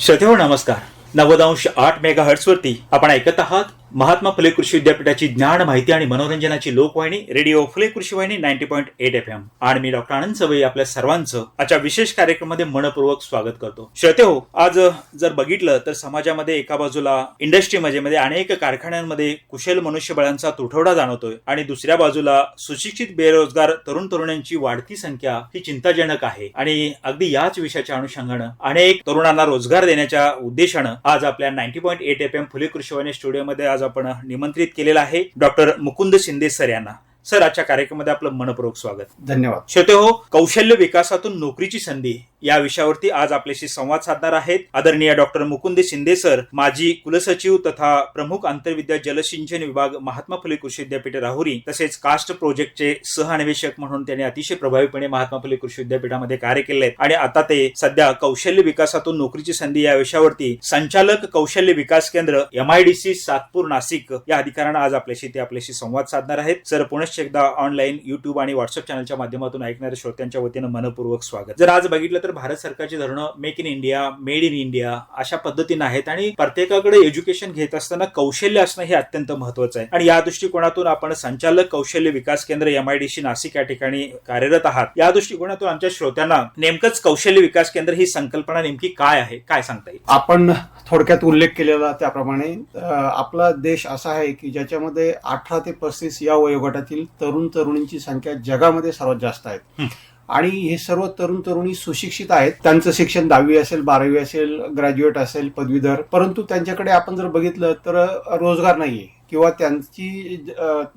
श्रोते हो, नमस्कार. नव्वदांश आठ मेगा हर्ट्स वरती आपण ऐकत आहात महात्मा फुले कृषी विद्यापीठाची ज्ञान माहिती आणि मनोरंजनाची लोकवाहिनी रेडिओ फुले कृषी वाहिनी ninety point eight F M. आणि मी डॉक्टर आनंद सवई आपल्या सर्वांचं आजच्या विशेष कार्यक्रमामध्ये मनपूर्वक स्वागत करतो. श्रोते हो आज जर बघितलं तर समाजामध्ये एका बाजूला इंडस्ट्री मध्ये अनेक कारखान्यांमध्ये कुशल मनुष्यबळांचा तुटवडा जाणवतोय आणि दुसऱ्या बाजूला सुशिक्षित बेरोजगार तरुण तरुणांची वाढती संख्या ही चिंताजनक आहे. आणि अगदी याच विषयाच्या अनुषंगानं अनेक तरुणांना रोजगार देण्याच्या उद्देशानं आज आपल्या ninety point eight F M Phule कृषीवाणी स्टुडिओमध्ये आज आपण निमंत्रित केलेलं आहे डॉक्टर मुकुंद शिंदे सर यांना. सर आजच्या कार्यक्रमामध्ये आपलं मनपूर्वक स्वागत. धन्यवाद. श्रोते हो कौशल्य विकासातून नोकरीची संधी या विषयावरती आज आपल्याशी संवाद साधणार आहेत आदरणीय डॉक्टर मुकुंद शिंदे सर माजी कुलसचिव तथा प्रमुख आंतरविद्या जलसिंचन विभाग महात्मा फुले कृषी विद्यापीठ राहुरी तसेच कास्ट प्रोजेक्टचे सहअन्वेषक म्हणून त्यांनी अतिशय प्रभावीपणे महात्मा फुले कृषी विद्यापीठामध्ये कार्य केले आहेत. आणि आता ते सध्या कौशल्य विकासातून नोकरीची संधी या विषयावरती संचालक कौशल्य विकास केंद्र एमआयडीसी सातपूर नाशिक या अधिकाऱ्यांना आज आपल्याशी ते आपल्याशी संवाद साधणार आहेत. सर पुनश्च एकदा ऑनलाईन युट्यूब आणि व्हॉट्सअप चॅनलच्या माध्यमातून ऐकणाऱ्या श्रोत्यांच्या वतीनं मनपूर्वक स्वागत. जर आज बघितलं तर भारत सरकारची धोरणं make in India made in India अशा पद्धतीनं आहेत आणि प्रत्येकाकडे एज्युकेशन घेत असताना कौशल्य असणं हे अत्यंत महत्वाचं आहे. आणि या दृष्टिकोनातून आपण संचालक कौशल्य विकास केंद्र एमआयडीसी नाशिक या ठिकाणी कार्यरत आहात. या दृष्टिकोनातून आमच्या श्रोत्यांना नेमकंच कौशल्य विकास केंद्र ही संकल्पना नेमकी काय आहे? काय सांगता येईल? आपण थोडक्यात उल्लेख केलेला त्याप्रमाणे आपला देश असा आहे की ज्याच्यामध्ये अठरा ते पस्तीस या वयोगटातील तरुण तरुणींची संख्या जगामध्ये सर्वात जास्त. आहे. आणि हे सर्व तरुण तरुणी सुशिक्षित आहेत. त्यांचं शिक्षण दहावी असेल बारावी असेल ग्रॅज्युएट असेल पदवीधर. परंतु त्यांच्याकडे आपण जर बघितलं तर रोजगार नाहीये. किंवा त्यांची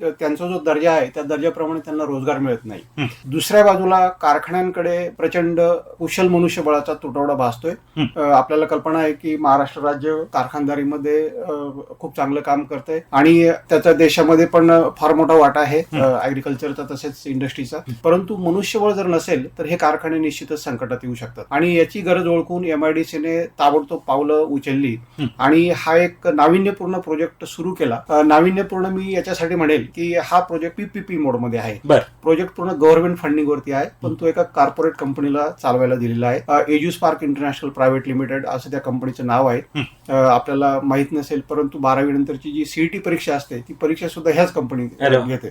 त्यांचा जो दर्जा आहे त्या दर्जाप्रमाणे त्यांना रोजगार मिळत नाही. दुसऱ्या बाजूला कारखान्यांकडे प्रचंड कुशल मनुष्यबळाचा तुटवडा भासतोय. आपल्याला कल्पना आहे की महाराष्ट्र राज्य कारखानदारीमध्ये खूप चांगलं काम करतंय आणि त्याचा देशामध्ये पण फार मोठा वाटा आहे ऍग्रिकल्चरचा तसेच इंडस्ट्रीचा परंतु मनुष्यबळ जर नसेल तर हे कारखाने निश्चितच संकटात येऊ शकतात. आणि याची गरज ओळखून एमआयडीसीने ताबडतोब पावलं उचलली. आणि हा एक नाविन्यपूर्ण प्रोजेक्ट सुरू केला. नाविन्यपूर्ण मी याच्यासाठी म्हणेल की हा प्रोजेक्ट पीपीपी मोडमध्ये आहे. बर. प्रोजेक्ट पूर्ण गव्हर्नमेंट फंडिंग वरती आहे पण तो एका कॉर्पोरेट कंपनीला चालवायला दिलेला आहे. Edus park international private limited असं त्या कंपनीचं नाव आहे. आपल्याला माहीत नसेल परंतु बारावी नंतरची जी सीईटी परीक्षा असते ती परीक्षा सुद्धा ह्याच कंपनी. घेते.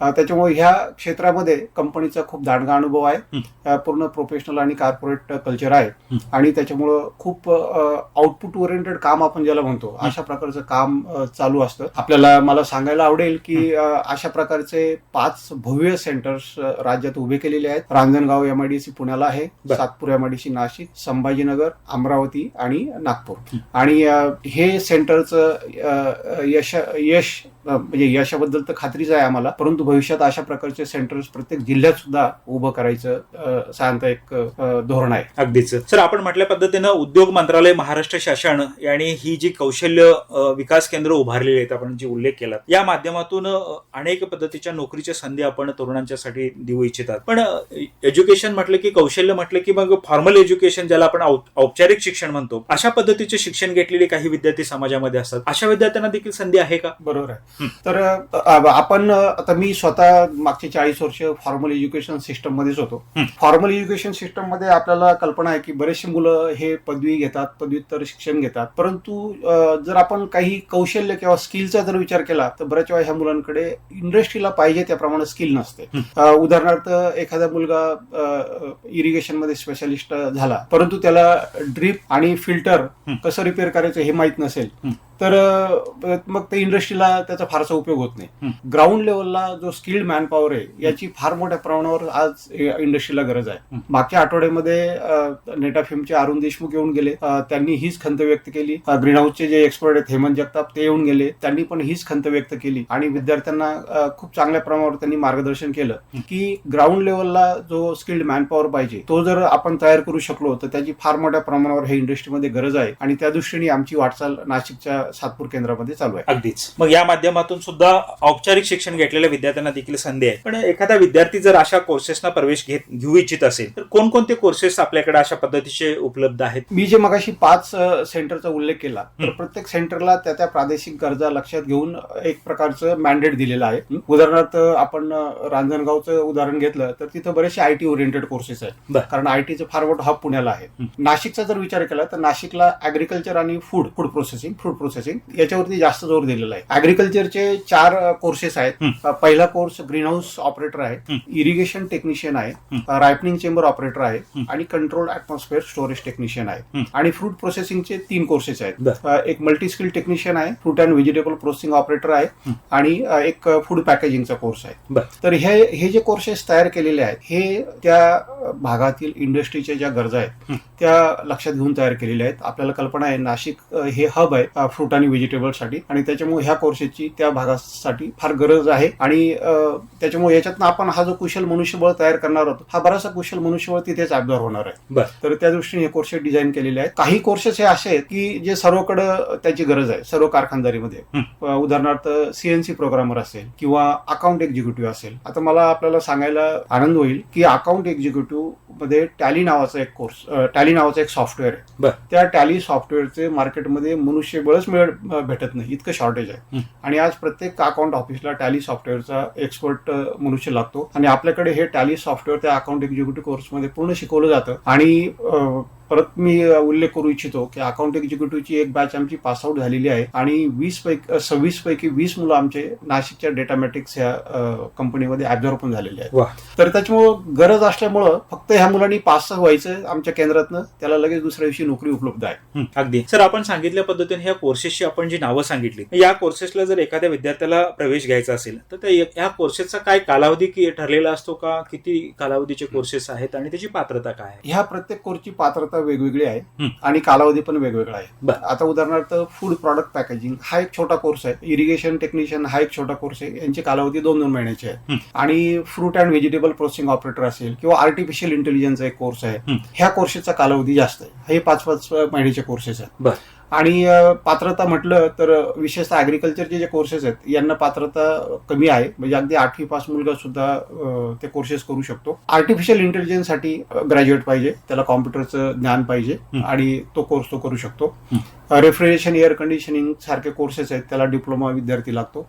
त्याच्यामुळे ह्या क्षेत्रामध्ये कंपनीचा खूप दांडगा अनुभव आहे. पूर्ण प्रोफेशनल आणि कॉर्पोरेट कल्चर आहे. आणि त्याच्यामुळं खूप आउटपुट ओरिएंटेड काम आपण ज्याला म्हणतो अशा प्रकारचं काम चालू असतं. आपल्याला मला सांगायला आवडेल की अशा प्रकारचे पाच भव्य सेंटर्स राज्यात उभे केलेले आहेत. रांजणगाव एमआयडीसी पुण्याला आहे. सातपूर एमआयडीसी नाशिक संभाजीनगर अमरावती आणि नागपूर. आणि हे सेंटरचं यश यश म्हणजे यशाबद्दल तर खात्रीच आहे आम्हाला. परंतु भविष्यात अशा प्रकारचे सेंटर्स प्रत्येक जिल्ह्यात सुद्धा उभं करायचं साधारणतः एक धोरण आहे. अगदीच. सर आपण म्हटल्या पद्धतीनं उद्योग मंत्रालय महाराष्ट्र शासन यांनी ही जी कौशल्य विकास केंद्र उभारलेली आहेत आपण जी उल्लेख केला या माध्यमातून अनेक पद्धतीच्या नोकरीच्या संधी आपण तरुणांच्यासाठी देऊ इच्छितात. पण एज्युकेशन म्हटलं की कौशल्य म्हटलं की मग फॉर्मल एज्युकेशन ज्याला आपण औपचारिक शिक्षण म्हणतो अशा पद्धतीचे शिक्षण घेतलेले काही विद्यार्थी समाजामध्ये असतात. अशा विद्यार्थ्यांना देखील संधी आहे का? बरोबर आहे. तर आपण आता मी स्वतः मागचे चाळीस वर्ष फॉर्मल एज्युकेशन सिस्टम मध्येच होतो. फॉर्मल एज्युकेशन सिस्टममध्ये आपल्याला कल्पना आहे की बरेचसे मुलं हे पदवी घेतात पदव्युत्तर शिक्षण घेतात परंतु जर आपण काही कौशल्य किंवा स्किलचा जर विचार केला तर बऱ्याच वेळा ह्या मुलांकडे इंडस्ट्रीला पाहिजे त्याप्रमाणे स्किल नसते उदाहरणार्थ एखादा मुलगा इरिगेशनमध्ये स्पेशालिस्ट झाला परंतु त्याला ड्रीप आणि फिल्टर. कसं रिपेअर करायचं हे माहीत नसेल. तर मग ते इंडस्ट्रीला त्याचा फारसा उपयोग होत. नाही. ग्राउंड लेवलला जो स्किल्ड मॅनपॉवर आहे याची फार मोठ्या प्रमाणावर आज इंडस्ट्रीला गरज आहे. मागच्या आठवड्यामध्ये नेटाफिमचे अरुण देशमुख येऊन गेले. त्यांनी हीच खंत व्यक्त केली. ग्रीन हाऊसचे जे एक्सपर्ट आहेत हेमंत जगताप ते येऊन गेले. त्यांनी पण हीच खंत व्यक्त केली. आणि विद्यार्थ्यांना खूप चांगल्या प्रमाणावर त्यांनी मार्गदर्शन केलं. की ग्राउंड लेवलला जो स्किल्ड मॅनपॉवर पाहिजे तो जर आपण तयार करू शकलो तर त्याची फार मोठ्या प्रमाणावर हे इंडस्ट्रीमध्ये गरज आहे. आणि त्या दृष्टीने आमची वाटचाल नाशिकच्या सातपूर केंद्रामध्ये चालू आहे अगदीच मग या माध्यमातून सुद्धा औपचारिक शिक्षण घेतलेल्या विद्यार्थ्यांना देखील संधी आहे पण एखादा विद्यार्थी जर अशा कोर्सेसना प्रवेश घेत घेऊ इच्छित असेल तर कोणकोणते कोर्सेस आपल्याकडे अशा पद्धतीचे उपलब्ध आहेत मी जे मगाशी पाच सेंटरचा उल्लेख केला तर. प्रत्येक सेंटरला त्या त्या प्रादेशिक गरजा लक्षात घेऊन एक प्रकारचं मॅन्डेट दिलेलं आहे. उदाहरणार्थ आपण रांजणगावचं उदाहरण घेतलं तर तिथं बरेचसे आय टी ओरिएंटेड कोर्सेस आहेत. कारण आय टीचं फार मोठं हब पुण्याला आहे. नाशिकचा जर विचार केला तर नाशिकला अॅग्रिकल्चर आणि food food processing food processing याच्यावरती जास्त जोर दिलेला आहे अॅग्रिकल्चरचे चार कोर्सेस आहेत पहिला कोर्स ग्रीन हाऊस ऑपरेटर आहे. इरिगेशन टेक्निशियन आहे. रायपनिंग चेंबर ऑपरेटर आहे. आणि कंट्रोल ऍटमॉस्फिअर स्टोरेज टेक्निशियन आहे. आणि फ्रूट प्रोसेसिंगचे तीन कोर्सेस आहेत एक मल्टी स्किल टेक्निशियन आहे fruit and vegetable processing operator आहे. आणि एक फूड पॅकेजिंगचा कोर्स आहे. तर हे हे जे कोर्सेस तयार केलेले आहेत हे त्या भागातील इंडस्ट्रीच्या ज्या गरजा आहेत. त्या लक्षात घेऊन तयार केलेल्या आहेत आपल्याला कल्पना आहे नाशिक हे हब आहे फ्रूट आणि व्हेजिटेबलसाठी आणि त्याच्यामुळे ह्या कोर्सेसची त्या भागासाठी फार गरज आहे. आणि त्याच्यामुळे याच्यातनं आपण हा जो कुशल मनुष्यबळ तयार करणार आहोत हा बराचसा कुशल मनुष्यबळ तिथेच ऍब्झॉर्व होणार आहे. तर त्या दृष्टीने हे कोर्सेस डिझाईन केलेले आहेत. काही कोर्सेस हे असे आहेत की जे सर्वकडे त्याची गरज आहे सर्व कारखानदारीमध्ये. उदाहरणार्थ सीएनसी प्रोग्रामर असेल किंवा अकाउंट एक्झिक्युटिव्ह असेल. आता मला आपल्याला सांगायला आनंद होईल की अकाउंट एक्झिक्युटिव्हमध्ये टॅली नावाचा एक कोर्स टॅली नावाचा एक सॉफ्टवेअर आहे. त्या टॅली सॉफ्टवेअरचे मार्केटमध्ये मनुष्यबळच अ, भेटत नाही. इतकं शॉर्टेज आहे. आणि आज प्रत्येक अकाउंट ऑफिसला टॅली सॉफ्टवेअरचा एक्सपर्ट मनुष्य लागतो. आणि आपल्याकडे हे टॅली सॉफ्टवेअर त्या अकाउंट एक्झिक्युटिव्ह कोर्समध्ये पूर्ण शिकवलं जातं. आणि परत मी उल्लेख करू इच्छितो की अकाउंट एक्झिक्युटिव्हची एक बॅच आमची पासआउट झालेली आहे आणि वीस पैकी सव्वीस पैकी वीस मुलं आमचे नाशिकच्या डेटामॅटिक्स या कंपनीमध्ये ऍब्झॉर्व पण झालेले आहेत. तर त्याच्यामुळं गरज असल्यामुळं फक्त ह्या मुलांनी पास व्हायचं आमच्या केंद्रातनं त्याला लगेच दुसऱ्या दिवशी नोकरी उपलब्ध आहे. अगदी. सर आपण सांगितल्या पद्धतीने ह्या कोर्सेसची आपण जी नावं सांगितली या कोर्सेसला जर एखाद्या विद्यार्थ्याला प्रवेश घ्यायचा असेल तर त्या या कोर्सेसचा काय कालावधी की ठरलेला असतो का? किती कालावधीचे कोर्सेस आहेत आणि त्याची पात्रता काय आहे? ह्या प्रत्येक कोर्सची पात्रता वेगवेगळी आहे. आणि कालावधी पण वेगवेगळा आहे. आता उदाहरणार्थ फूड प्रॉडक्ट पॅकेजिंग हा एक छोटा कोर्स आहे इरिगेशन टेक्निशियन हा एक छोटा कोर्स आहे यांची कालावधी दोन दोन महिन्याची आहे. आणि fruit and vegetable processing operator असेल किंवा आर्टिफिशियल इंटेलिजन्सचा एक कोर्स आहे. ह्या कोर्सेसचा कालावधी जास्त आहे हे पाच पाच महिन्याचे कोर्सेस आहेत. आणि पात्रता म्हटलं तर विशेषतः अॅग्रिकल्चरचे जे कोर्सेस आहेत यांना पात्रता कमी आहे. म्हणजे अगदी आठवी पास मुलगा सुद्धा ते कोर्सेस करू शकतो. आर्टिफिशियल इंटेलिजन्ससाठी ग्रॅज्युएट पाहिजे. त्याला कॉम्प्युटरचं ज्ञान पाहिजे. आणि तो कोर्स तो करू शकतो. रेफ्रिजरेशन एअर कंडिशनिंग सारखे कोर्सेस आहेत त्याला डिप्लोमा विद्यार्थी लागतो.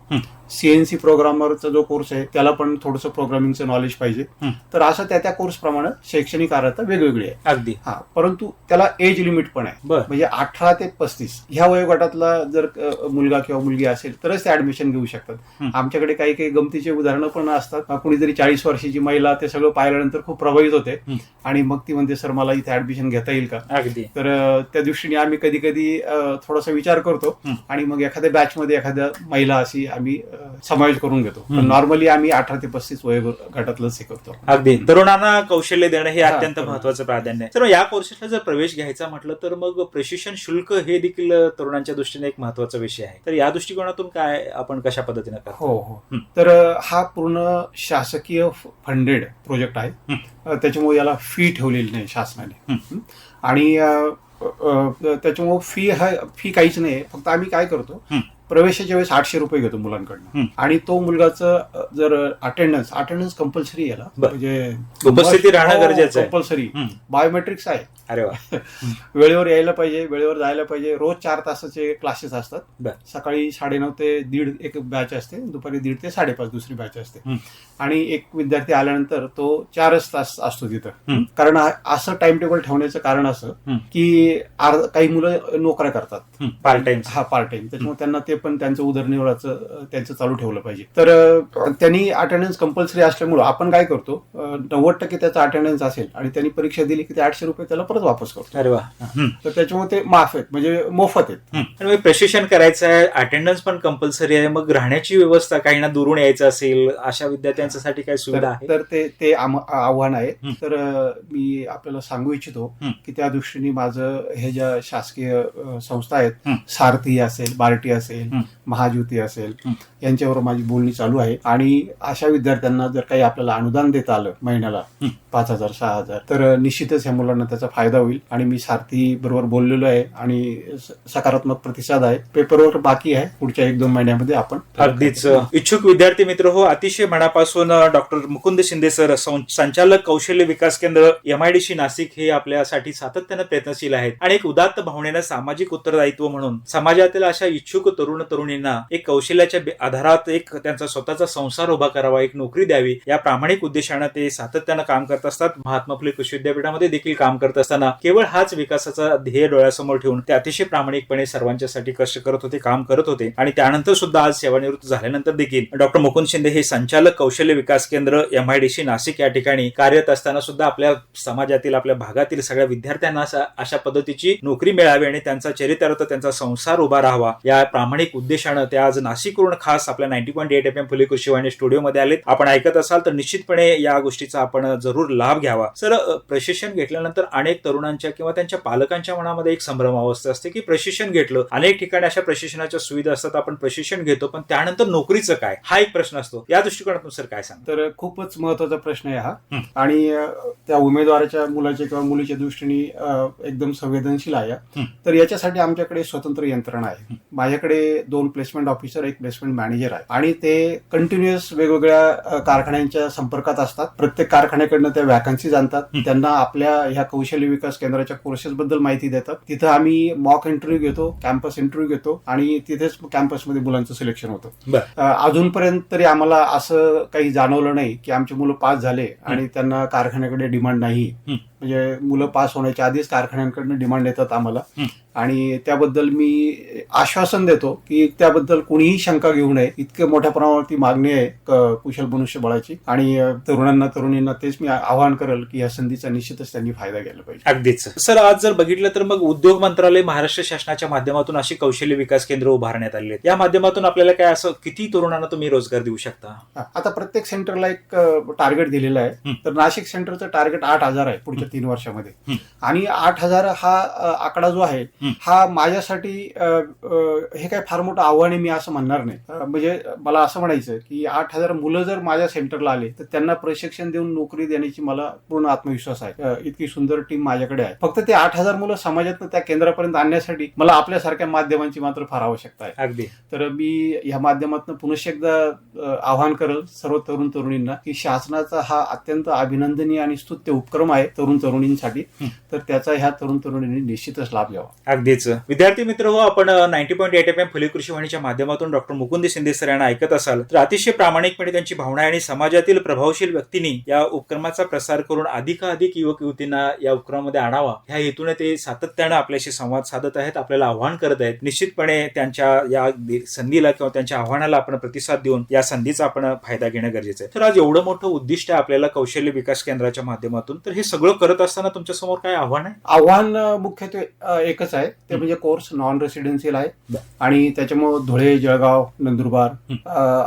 सीएनसी प्रोग्रामरचा जो कोर्स आहे त्याला पण थोडंसं प्रोग्रामिंगचं नॉलेज पाहिजे. तर असं त्या त्या कोर्स प्रमाणे शैक्षणिक अर्हता वेगवेगळी आहे. अगदी. हा परंतु त्याला एज लिमिट पण आहे. बर. म्हणजे अठरा ते पस्तीस ह्या वयोगटातला जर मुलगा किंवा मुलगी असेल तरच ते ऍडमिशन घेऊ शकतात. आमच्याकडे काही काही गमतीचे उदाहरणं पण असतात. कुणीतरी चाळीस वर्षाची महिला ते सगळं पाहिल्यानंतर खूप प्रभावित होते. आणि मग ती म्हणते सर मला इथे ऍडमिशन घेता येईल का? अगदी. तर त्या दृष्टीने आम्ही कधी कधी थोडासा विचार करतो. आणि मग एखाद्या बॅच मध्ये एखाद्या महिला अशी आम्ही समावेश करून घेतो. नॉर्मली आम्ही अठरा ते पस्तीस वयोगटातलंच हे करतो. अगदी. तरुणांना कौशल्य देणं हे अत्यंत. महत्वाचं प्राधान्य आहे. तर या कोर्सेसला जर प्रवेश घ्यायचा म्हटलं तर मग प्रशिक्षण शुल्क हे देखील तरुणांच्या दृष्टीने एक महत्त्वाचा विषय आहे. तर या दृष्टिकोनातून काय आपण कशा पद्धतीने करतो? हो हो. तर हा पूर्ण शासकीय फंडेड प्रोजेक्ट आहे. त्याच्यामुळे याला फी ठेवलेली नाही शासनाने. आणि त्याच्यामुळे फी हा फी काहीच नाही फक्त आम्ही काय करतो प्रवेशाच्या वेळेस आठशे रुपये घेतो मुलांकडनं हं. आणि तो मुलगाचं जर अटेंडन्स अटेंडन्स कंपल्सरी याला. म्हणजे उपस्थिती राहणं गरजेचं आहे. कंपल्सरी हं. बायोमेट्रिक्स आहे अरे वा वेळेवर यायला पाहिजे वेळेवर जायला पाहिजे रोज चार तासाचे क्लासेस असतात. सकाळी साडेनऊ ते दीड एक बॅच असते दुपारी दीड ते साडेपाच दुसरी बॅच असते हं. आणि एक विद्यार्थी आल्यानंतर तो चारच तास असतो तिथं हं. कारण असं टाइम टेबल ठेवण्याचं कारण असं हं. की काही मुलं नोकऱ्या करतात पार्ट टाइम हा पार्ट टाइम त्याच्यामुळे त्यांना ते पण त्यांचं उदरनिर्वाहाचं त्यांचं चालू ठेवलं पाहिजे तर त्यांनी अटेंडन्स कंपल्सरी असल्यामुळं आपण काय करतो नव्वद टक्के त्याचा अटेंडन्स असेल आणि त्यांनी परीक्षा दिली की ते आठशे रुपये त्याला परत वापस करतो अरे वा. तर त्याच्यामुळे ते माफ आहेत म्हणजे मोफत आहेत हं. आणि मग प्रशिक्षण करायचं आहे अटेंडन्स पण कंपल्सरी आहे मग राहण्याची व्यवस्था काहींना दुरून यायचं असेल अशा विद्यार्थ्यांसाठी काय सुविधा तर आहे तर ते ते आम- आव्हान आहे हं. तर मी आपल्याला सांगू इच्छितो हं. की त्या दृष्टीने माझं हे ज्या शासकीय संस्था आहेत. सारथी असेल बार्टी असेल असेल. महाज्योती असेल. यांच्यावर माझी बोलणी चालू आहे आणि अशा विद्यार्थ्यांना जर काही आपल्याला अनुदान देता आलं महिन्याला. पाच हजार सहा हजार तर निश्चितच ह्या मुलांना त्याचा फायदा होईल आणि मी सारथी बरोबर बोललेलो आहे आणि सकारात्मक प्रतिसाद आहे पेपरवर बाकी आहे पुढच्या एक दोन महिन्यामध्ये आपण अगदीच इच्छुक विद्यार्थी मित्र हो अतिशय मनापासून डॉक्टर मुकुंद शिंदे सर संचालक कौशल्य विकास केंद्र एमआयडीसी नाशिक हे आपल्यासाठी सातत्यानं प्रयत्नशील आहेत आणि एक उदात्त भावनेनं सामाजिक उत्तरदायित्व म्हणून समाजातील अशा इच्छुक तरुण तरुणींना एक कौशल्याच्या आधारात एक त्यांचा स्वतःचा संसार उभा करावा एक नोकरी द्यावी या प्रामाणिक उद्देशानं ते सातत्यानं काम करत असतात. महात्मा फुले कृषी विद्यापीठामध्ये देखील काम करत असताना केवळ हाच विकासाचा ध्येय डोळ्यासमोर ठेवून ते अतिशय प्रामाणिकपणे सर्वांच्यासाठी कष्ट करत होते काम करत होते. आणि त्यानंतर सुद्धा आज सेवानिवृत्त झाल्यानंतर देखील डॉक्टर मुकुंद शिंदे हे संचालक कौशल्य विकास केंद्र एमआयडीसी नाशिक या ठिकाणी कार्यरत असताना सुद्धा आपल्या समाजातील आपल्या भागातील सगळ्या विद्यार्थ्यांना अशा पद्धतीची नोकरी मिळावी आणि त्यांचा चरित्र त्यांचा संसार उभा राहावा. या प्रामाणिक उद्देशानं ते आज नाशिकवरून खास आपल्या ninety point eight F M Phule कृषी वाहिनी स्टुडिओमध्ये आलेत. आपण ऐकत असाल तर निश्चितपणे या गोष्टीचा आपण जरूर लाभ घ्यावा. सर प्रशिक्षण घेतल्यानंतर अनेक तरुणांच्या किंवा त्यांच्या पालकांच्या मनामध्ये एक संभ्रम अवस्था असते की प्रशिक्षण घेतलं. अनेक ठिकाणी अशा प्रशिक्षणाच्या सुविधा असतात आपण प्रशिक्षण घेतो पण त्यानंतर नोकरीचं काय? हा एक प्रश्न असतो. या दृष्टिकोनातून सर काय सांग तर खूपच महत्त्वाचा प्रश्न आहे हा. आणि त्या उमेदवाराच्या मुलाच्या किंवा मुलीच्या दृष्टीने एकदम संवेदनशील आहे. तर याच्यासाठी आमच्याकडे स्वतंत्र यंत्रणा आहे. माझ्याकडे दोन प्लेसमेंट ऑफिसर एक प्लेसमेंट मॅनेजर आहे आणि ते कंटिन्युअस वेगवेगळ्या कारखान्यांच्या संपर्कात असतात. प्रत्येक कारखान्याकडनं त्या वॅकन्सीज आणतात. हं. त्यांना आपल्या ह्या कौशल्य विकास केंद्राच्या कोर्सेस बद्दल माहिती देतात. तिथं आम्ही मॉक इंटरव्ह्यू घेतो कॅम्पस इंटरव्ह्यू घेतो आणि तिथेच कॅम्पसमध्ये मुलांचं सिलेक्शन होतं. अजूनपर्यंत तरी आम्हाला असं काही जाणवलं नाही की आमचे मुलं पास झाले आणि त्यांना कारखान्याकडे डिमांड नाही. म्हणजे मुलं पास होण्याच्या आधीच कारखान्यांकडनं डिमांड येतात आम्हाला. आणि त्याबद्दल मी आश्वासन देतो की त्याबद्दल कोणीही शंका घेऊ नये. इतके मोठ्या प्रमाणावरती मागणी आहे कुशल मनुष्यबळाची आणि तरुणांना तरुणींना तेच मी आवाहन करेल की या संधीचा निश्चितच त्यांनी फायदा घ्यायला पाहिजे. अगदीच. सर आज जर बघितलं तर मग उद्योग मंत्रालय महाराष्ट्र शासनाच्या माध्यमातून अशी कौशल्य विकास केंद्र उभारण्यात आले आहेत. या माध्यमातून आपल्याला काय असं किती तरुणांना तुम्ही रोजगार देऊ शकता? आता प्रत्येक सेंटरला एक टार्गेट दिलेलं आहे. तर नाशिक सेंटरचं टार्गेट आठ हजार आहे पुढच्या तीन वर्षामध्ये. आणि आठ हजार हा आकडा जो आहे हं. माझ्यासाठी हे काय फार मोठं आव्हान आहे मी असं म्हणणार नाही. म्हणजे मला असं म्हणायचं की आठ हजार मुलं जर माझ्या सेंटरला आले तर त्यांना प्रशिक्षण देऊन नोकरी देण्याची मला पूर्ण आत्मविश्वास आहे. इतकी सुंदर टीम माझ्याकडे आहे. फक्त ते आठ हजार मुलं समाजात त्या केंद्रापर्यंत आणण्यासाठी मला आपल्यासारख्या माध्यमांची मात्र फार आवश्यकता आहे. अगदी. तर मी या माध्यमातून पुनश्च एकदा आवाहन करेल सर्व तरुण तरुणींना की शासनाचा हा अत्यंत अभिनंदनीय आणि स्तुत्य उपक्रम आहे तरुण तरुणींसाठी. तर त्याचा ह्या तरुण तरुणींनी निश्चितच लाभ घ्यावा. अगदीच. विद्यार्थी मित्र हो आपण ninety point eight F M Phule कृषी वाणीच्या माध्यमातून डॉक्टर मुकुंद शिंदे सर यांना ऐकत असाल तर अतिशय प्रामाणिकपणे त्यांची भावना आणि समाजातील प्रभावशील व्यक्तींनी या उपक्रमाचा प्रसार करून अधिकाधिक युवक युवतींना या उपक्रमामध्ये आणावा. ह्या हेतूने ते सातत्यानं आपल्याशी संवाद साधत आहेत आपल्याला आव्हान करत आहेत. निश्चितपणे त्यांच्या या संधीला किंवा त्यांच्या आव्हानाला आपण प्रतिसाद देऊन या संधीचा आपण फायदा घेणं गरजेचं आहे. तर आज एवढं मोठं उद्दिष्ट आहे आपल्याला कौशल्य विकास केंद्राच्या माध्यमातून. तर हे सगळं करत असताना तुमच्यासमोर काय आव्हान आहे? आव्हान मुख्यत्वे एकच आहे. ते हं. म्हणजे कोर्स नॉन रेसिडेन्शियल आहे. आणि त्याच्यामुळे धुळे जळगाव नंदुरबार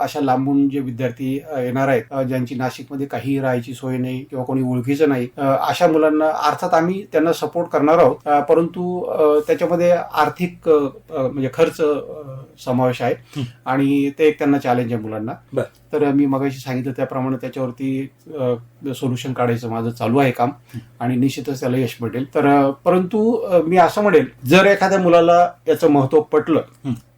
अशा लांबून जे विद्यार्थी येणार आहेत ज्यांची नाशिकमध्ये काही राहायची सोय नाही किंवा कोणी ओळखीचं नाही अशा मुलांना अर्थात आम्ही त्यांना सपोर्ट करणार आहोत परंतु त्याच्यामध्ये आर्थिक म्हणजे खर्च समावेश आहे. आणि ते एक त्यांना चॅलेंज आहे मुलांना. तर मी मगाशी सांगितलं त्याप्रमाणे त्याच्यावरती सोल्युशन काढायचं माझं चालू आहे काम आणि निश्चितच त्याला यश भेटेल तर परंतु मी असं म्हणेल जर एखाद्या मुलाला याचं महत्त्व पटलं.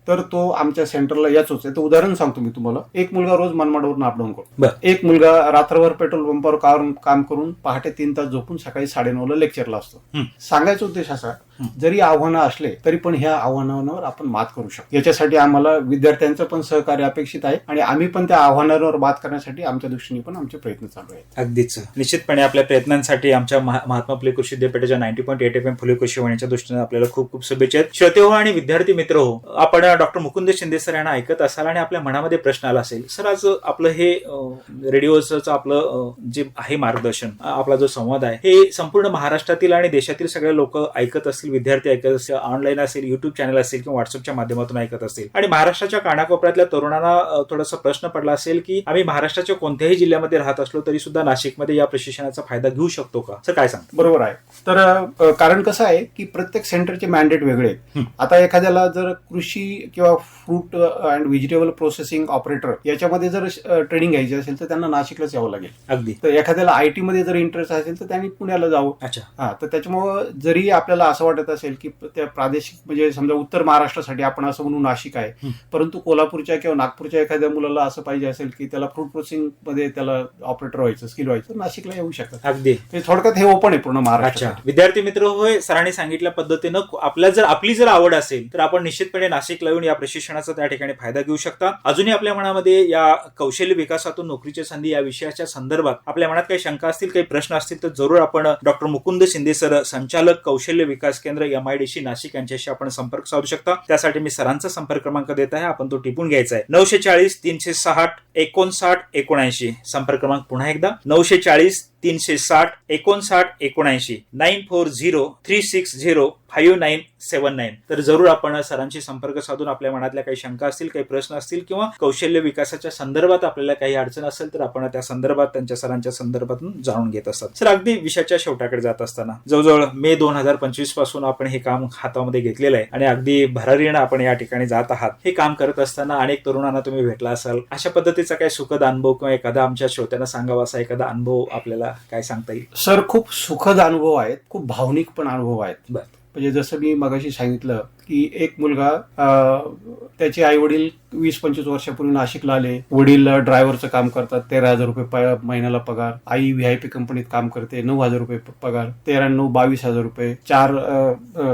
तर तो आमच्या सेंटरला याचोच आहे तर उदाहरण सांगतो मी तुम्हाला एक मुलगा रोज मनमाडवरून अपडाऊन करतो. एक मुलगा रात्रभर पेट्रोल पंपावर काम करून पहाटे तीन तास झोपून सकाळी साडेनऊला लेक्चरला असतो. सांगायचा उद्देश असा. जरी आव्हानं असले तरी पण ह्या आव्हानांवर आपण मात करू शकतो. याच्यासाठी आम्हाला विद्यार्थ्यांचं पण सहकार्य अपेक्षित आहे आणि आम्ही पण त्या आव्हानांवर मात करण्यासाठी आमच्या दृष्टीने पण आमचे प्रयत्न चालू आहेत. अगदीच. निश्चितपणे आपल्या प्रयत्नांसाठी आमच्या महा- महात्मा फुले कृषी विद्यापीठाच्या ninety point eight F M Phule कृषी वाणीच्या दृष्टीने आपल्याला खूप खूप शुभेच्छा आहेत. श्रोते हो आणि विद्यार्थी मित्र हो आपण डॉक्टर मुकुंद शिंदे सर यांना ऐकत असाल आणि आपल्या मनामध्ये प्रश्न आला असेल सर आज आपलं हे रेडिओचं आपलं जे आहे मार्गदर्शन आपला जो संवाद आहे हे संपूर्ण महाराष्ट्रातील आणि देशातील सगळे लोक ऐकत असतील असतील विद्यार्थी ऐकत असतील ऑनलाईन असेल युट्यूब चॅनल असेल किंवा व्हॉट्सअपच्या माध्यमातून ऐकत असतील आणि महाराष्ट्राच्या कानाकोपऱ्यातल्या तरुणांना थोडासा प्रश्न पडला असेल की आम्ही महाराष्ट्राच्या कोणत्याही जिल्ह्यामध्ये राहत असलो तरी सुद्धा नाशिकमध्ये या प्रशिक्षणाचा फायदा घेऊ शकतो का? सर काय सांगता? बरोबर आहे. तर कारण कसं आहे की प्रत्येक सेंटरचे मॅन्डेट वेगळे आहेत. आता एखाद्याला जर कृषी किंवा fruit and vegetable processing operator याच्यामध्ये जर ट्रेनिंग घ्यायची असेल तर त्यांना नाशिकलाच यावं लागेल. अगदी. तर एखाद्याला आय टी मध्ये जर इंटरेस्ट असेल तर त्यांनी पुण्याला जावं. अच्छा. हा तर त्याच्यामुळं जरी आपल्याला असं वाटत असेल की त्या प्रादेशिक म्हणजे समजा उत्तर महाराष्ट्रासाठी आपण असं म्हणू नाशिक आहे. परंतु कोल्हापूरच्या किंवा नागपूरच्या एखाद्या मुलाला असं पाहिजे असेल की त्याला फ्रूट प्रोसेसिंगमध्ये त्याला ऑपरेटर व्हायचं स्किल व्हायचं नाशिकला येऊ शकतात अगदी. थोडक्यात हे ओपन आहे पूर्ण महाराष्ट्र विद्यार्थी मित्र होय सरांनी सांगितल्या पद्धतीनं आपल्या जर आपली जर आवड असेल तर आपण निश्चितपणे नाशिकला येऊन या प्रशिक्षणाचा त्या ठिकाणी फायदा घेऊ शकता. अजूनही आपल्या मनामध्ये या कौशल्य विकासातून नोकरीच्या संधी या विषयाच्या संदर्भात आपल्या मनात काही शंका असतील काही प्रश्न असतील तर जरूर आपण डॉक्टर मुकुंद शिंदे सर संचालक कौशल्य विकास केंद्र केंद्र M I D C Nashik यांच्याशी आपण संपर्क साधू शकता. त्यासाठी मी सरांचा संपर्क क्रमांक देत आहे. आपण तो टिपून घ्यायचा आहे. नऊशे चाळीस तीनशे साठ एकोणसाठ एकोणऐंशी. संपर्क क्रमांक पुन्हा एकदा. नऊशे चाळीस तीनशे साठ एकोणसाठ एकोणऐंशी. Nine four zero three six zero five nine seven nine. तर जरूर आपण सरांशी संपर्क साधून आपल्या मनातल्या काही शंका असतील काही प्रश्न असतील किंवा कौशल्य विकासाच्या संदर्भात आपल्याला काही अडचण असेल तर आपण त्या संदर्भात त्यांच्या सरांच्या संदर्भातून जाणून घेत असतात. सर अगदी विषयाच्या शेवटाकडे जात असताना जवळजवळ मे दोन हजार पंचवीसपासून आपण हे काम हातामध्ये घेतलेलं आहे आणि अगदी भरारीनं आपण या ठिकाणी जात आहात. हे काम करत असताना अनेक तरुणांना तुम्ही भेटला असाल. अशा पद्धतीचा काही सुखद अनुभव किंवा एखादा आमच्या श्रोत्यांना सांगावा असा एखादा अनुभव आपल्याला काय सांगता येईल? सर खूप सुखद अनुभव आहेत खूप भावनिक पण अनुभव आहेत. बर. म्हणजे जसं मी मगाशी सांगितलं की एक मुलगा त्याचे आई वडील वीस पंचवीस वर्षापूर्वी नाशिकला आले. वडील ड्रायव्हरचं काम करतात. तेरा हजार रुपये महिन्याला पगार. आई व्ही आय पी कंपनीत काम करते. नऊ हजार रुपये पगार. त्र्याण्णव बावीस हजार रुपये. चार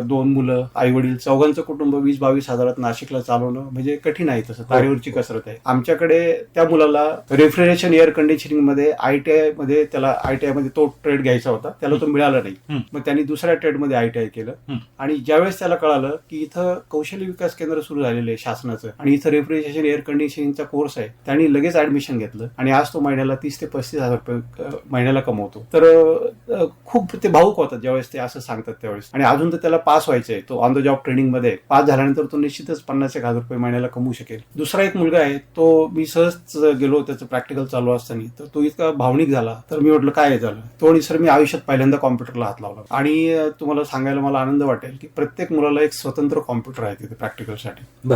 दोन मुलं आई वडील चौघांचं कुटुंब वीस बावीस हजारात नाशिकला चालवणं म्हणजे कठीण आहे तसं. तारेवरची कसरत आहे. आमच्याकडे त्या मुलाला रेफ्रिजरेशन एअर कंडिशनिंगमध्ये आयटीआयमध्ये त्याला आयटीआयमध्ये तो ट्रेड घ्यायचा होता. त्याला तो मिळाला नाही. हं. मग त्यांनी दुसऱ्या ट्रेडमध्ये आयटीआय केलं. हं. आणि ज्यावेळेस त्याला कळालं की इथं कौशल्य विकास केंद्र सुरू झालेलं आहे शासनाचं. आणि इथं रेफ्रिजरेशन एअर कंडिशनिंगचा कोर्स आहे. त्यांनी लगेच ऍडमिशन घेतलं. आणि आज तो महिन्याला तीस ते पस्तीस हजार रुपये महिन्याला कमवतो. तर खूप ते भाऊक होतात ज्यावेळेस ते असं सांगतात त्यावेळेस. आणि अजून तर त्याला पास व्हायचं आहे. तो ऑन द जॉब ट्रेनिंगमध्ये पास झाल्यानंतर तो निश्चितच पन्नास एक हजार रुपये महिन्याला कमवू शकेल. दुसरा एक मुलगा आहे. तो मी सहज गेलो. त्याचं प्रॅक्टिकल चालू असताना. तर तो इतका भावनिक झाला. तर मी म्हटलं काय झालं? तो आणि सर मी आयुष्यात पहिल्यांदा कॉम्प्युटरला हात लावला. आणि तुम्हाला सांगायला मला आनंद वाटेल की प्रत्येक मुलाला एक स्वतंत्र कॉम्प्युटर आहे तिथे प्रॅक्टिकलसाठी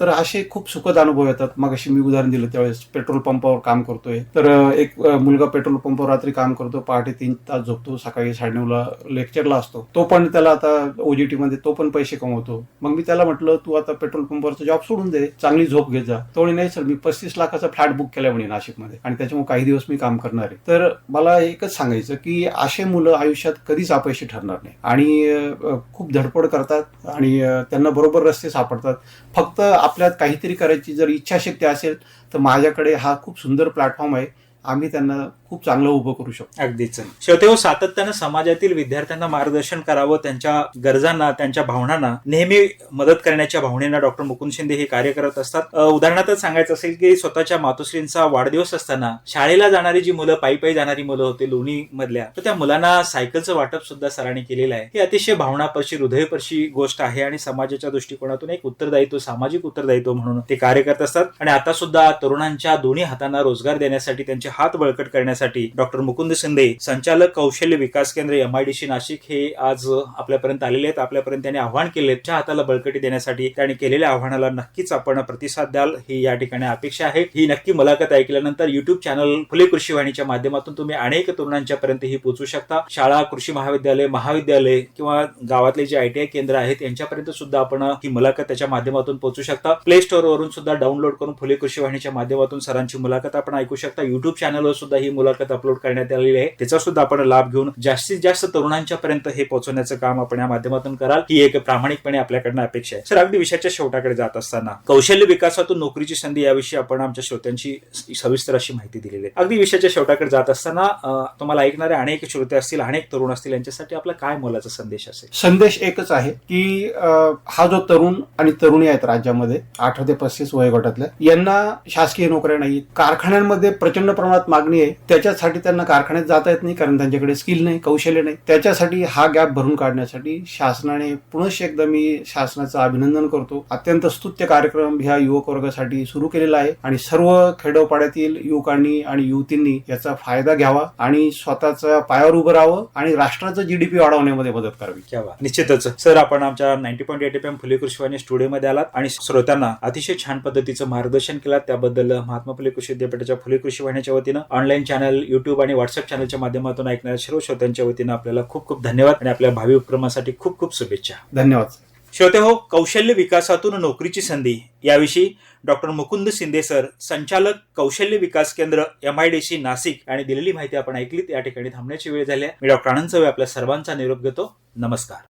तर असे खूप सुखद अनुभव येतात. मग अशी मी उदाहरण दिलं त्यावेळेस पेट्रोल पंपावर काम करतोय. तर एक मुलगा पेट्रोल पंपावर रात्री काम करतो पहाटे तीन तास झोपतो सकाळी साडेनऊला लेक्चरला असतो. तो पण त्याला आता ओजीटी मध्ये तो पण पैसे कमवतो. मग मी त्याला म्हटलं तू आता पेट्रोल पंपावरचा जॉब सोडून दे चांगली झोप घेत जा. तो नाही सर मी पस्तीस लाखाचा फ्लॅट बुक केलाय म्हणे नाशिकमध्ये. आणि त्याच्यामुळे काही दिवस मी काम करणार आहे. तर मला एकच सांगायचं की असे मुलं आयुष्यात कधीच अपयशी ठरणार नाही. आणि खूप धडपड करतात. आणि त्यांना बरोबर रस्ते सापडतात. फक्त आपल्यात काहीतरी करायची जर इच्छाशक्ती असेल तर माझ्याकडे हा खूप सुंदर प्लॅटफॉर्म आहे. आम्ही त्यांना खूप चांगलं उभं करू शकतो. अगदीच. शेवटी हो सातत्यानं समाजातील विद्यार्थ्यांना मार्गदर्शन करावं त्यांच्या गरजांना त्यांच्या भावनांना नेहमी मदत करण्याच्या भावनेनं डॉक्टर मुकुंद शिंदे हे कार्य करत असतात. अ, उदाहरणार्थ सांगायचं असेल की स्वतःच्या मातोश्रींचा वाढदिवस असताना शाळेला जाणारी जी मुलं पायी पायी जाणारी मुलं होती लोणी मधल्या तर त्या मुलांना सायकलचं वाटप सुद्धा सरांनी केलेलं आहे. ही अतिशय भावनापर्शी हृदयपर्शी गोष्ट आहे आणि समाजाच्या दृष्टिकोनातून एक उत्तरदायित्व सामाजिक उत्तरदायित्व म्हणून ते कार्य करत असतात. आणि आता सुद्धा तरुणांच्या दोन्ही हातांना रोजगार देण्यासाठी त्यांचे हात बळकट करण्यासाठी डॉक्टर मुकुंद शिंदे संचालक कौशल्य विकास केंद्र एमआयडीसी नाशिक हे आज आपल्यापर्यंत आलेले आहेत. आपल्यापर्यंत त्यांनी आव्हान केले च्या हाताला बळकटी देण्यासाठी त्यांनी केलेल्या आव्हानाला नक्कीच आपण प्रतिसाद द्याल ही या ठिकाणी अपेक्षा आहे. ही नक्की मुलाखत ऐकल्यानंतर युट्यूब चॅनल फुले कृषी वाहिनीच्या माध्यमातून तुम्ही अनेक तरुणांच्या पर्यंत ही पोहोचू शकता. शाळा कृषी महाविद्यालय महाविद्यालय किंवा गावातले जे आयटीआय केंद्र आहेत यांच्यापर्यंत सुद्धा आपण ही मुलाखत त्याच्या माध्यमातून पोहोचू शकता. प्ले स्टोअर वरून सुद्धा डाउनलोड करून फुले कृषी वाहिनीच्या माध्यमातून सरांची मुलाखत आपण ऐकू शकता. युट्यूब चॅनलवर सुद्धा ही मुलाखत अपलोड करण्यात आलेली आहे. त्याचा सुद्धा आपण लाभ घेऊन जास्तीत जास्त तरुणांच्या पर्यंत हे पोहोचवण्याचं काम आपण या माध्यमातून कराल ही एक प्रामाणिकपणे आपल्याकडनं अपेक्षा आहे. सर अगदी विषयाच्या शेवटाकडे जात असताना कौशल्य विकासातून नोकरीची संधी याविषयी आपण आमच्या श्रोत्यांची सविस्तर अशी माहिती दिलेली आहे. अगदी विषयाच्या शेवटाकडे जात असताना तुम्हाला ऐकणारे अनेक श्रोते असतील अनेक तरुण असतील यांच्यासाठी आपला काय मोलाचा संदेश असेल? संदेश एकच आहे की हा जो तरुण आणि तरुणी आहेत राज्यामध्ये अठरा ते पस्तीस वयोगटातल्या यांना शासकीय नोकऱ्या नाही कारखान्यांमध्ये प्रचंड प्रमाणात मागणी आहे. त्या त्याच्यासाठी त्यांना कारखान्यात जाता येत नाही कारण त्यांच्याकडे स्किल नाही कौशल्य नाही. त्याच्यासाठी हा गॅप भरून काढण्यासाठी शासनाने पुनश एकदा मी शासनाचं अभिनंदन करतो. अत्यंत स्तुत्य कार्यक्रम ह्या युवक वर्गासाठी सुरू केलेला आहे आणि सर्व खेडोपाड्यातील युवकांनी आणि युवतींनी याचा फायदा घ्यावा आणि स्वतःचा पायावर उभं राहावं आणि राष्ट्राचं जीडीपी वाढवण्यामध्ये मदत करावी. क्या निश्चितच. सर आपण आमच्या ninety point eight F M Phule कृषीवाणी स्टुडिओमध्ये आलात आणि श्रोत्यांना अतिशय छान पद्धतीचं मार्गदर्शन केलं. त्याबद्दल महात्मा फुले कृषी विद्यापीठाच्या फुले कृषी वाहिनीच्या वतीनं ऑनलाईन चॅनल युट्यूब आणि व्हॉट्सअप चॅनलच्या माध्यमातून ऐकणाऱ्या सर्व श्रोत्यांच्या वतीनं आपल्याला खूप खूप धन्यवाद आणि आपल्या भावी उपक्रमासाठी खूप खूप शुभेच्छा. धन्यवाद. श्रोते हो कौशल्य विकासातून नोकरीची संधी. याविषयी डॉक्टर मुकुंद शिंदे सर संचालक कौशल्य विकास केंद्र M I D C Nashik आणि दिलेली माहिती आपण ऐकलीत. या ठिकाणी थांबण्याची वेळ झाली आहे. मी डॉक्टर आनंद चव्हे आपल्या सर्वांचा निरोप घेतो. नमस्कार.